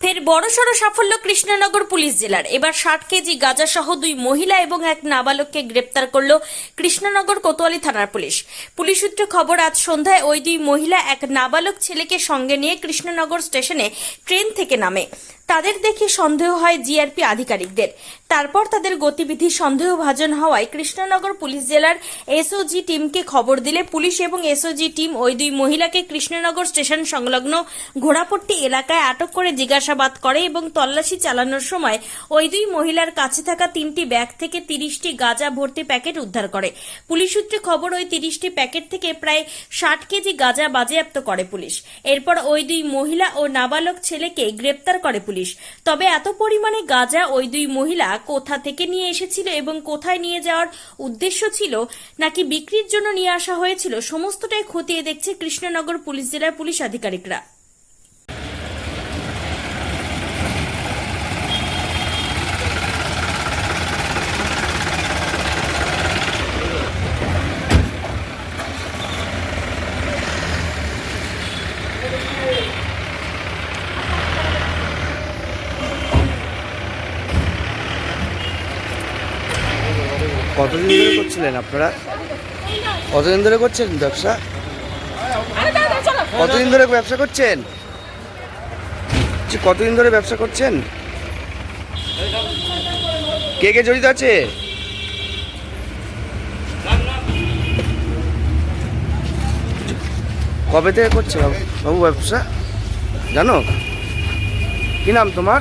ফের বড়সড় সাফল্য কৃষ্ণনগর পুলিশ জেলার। এবার ষাট কেজি গাঁজা সহ দুই মহিলা এবং এক নাবালককে গ্রেপ্তার করল কৃষ্ণনগর কোতোয়ালি থানার পুলিশ। পুলিশ সূত্রে খবর, আজ সন্ধ্যায় ওই দুই মহিলা এক নাবালক ছেলেকে সঙ্গে নিয়ে কৃষ্ণনগর স্টেশনে ট্রেন থেকে নামে। তাদের দেখে সন্দেহ হয় জিআরপি আধিকারিকদের। তারপর তাদের গতিবিধি সন্দেহভাজন হওয়ায় কৃষ্ণনগর পুলিশ জেলার এসওজি টিমকে খবর দিলে পুলিশ এবং এসওজি টিম ওই দুই মহিলাকে কৃষ্ণনগর স্টেশন সংলগ্ন ঘোড়াপট্টি এলাকায় আটক করে জিজ্ঞাসাবাদ করে এবং তল্লাশি চালানোর সময় ওই দুই মহিলার কাছে থাকা তিনটি ব্যাগ থেকে তিরিশটি গাঁজা ভর্তি প্যাকেট উদ্ধার করে। পুলিশ সূত্রে খবর, ওই তিরিশটি প্যাকেট থেকে প্রায় ষাট কেজি গাঁজা বাজেয়াপ্ত করে পুলিশ। এরপর ওই দুই মহিলা ও নাবালক ছেলেকে গ্রেপ্তার করে পুলিশ। তবে এত পরিমাণে গাঁজা ওই দুই মহিলা কোথা থেকে নিয়ে এসেছিল এবং কোথায় নিয়ে যাওয়ার উদ্দেশ্য ছিল, নাকি বিক্রির জন্য নিয়ে আসা হয়েছিল, সমস্তটাই খতিয়ে দেখছে কৃষ্ণনগর পুলিশ জেলার পুলিশ আধিকারিকরা। কতদিন ধরে করছিলেন আপনারা? কতদিন ধরে করছেন ব্যবসা? কতদিন ধরে ব্যবসা করছেন? কতদিন ধরে ব্যবসা করছেন? কে কে জড়িত আছে? কবে থেকে করছে বাবু ব্যবসা? জানো? কি নাম তোমার?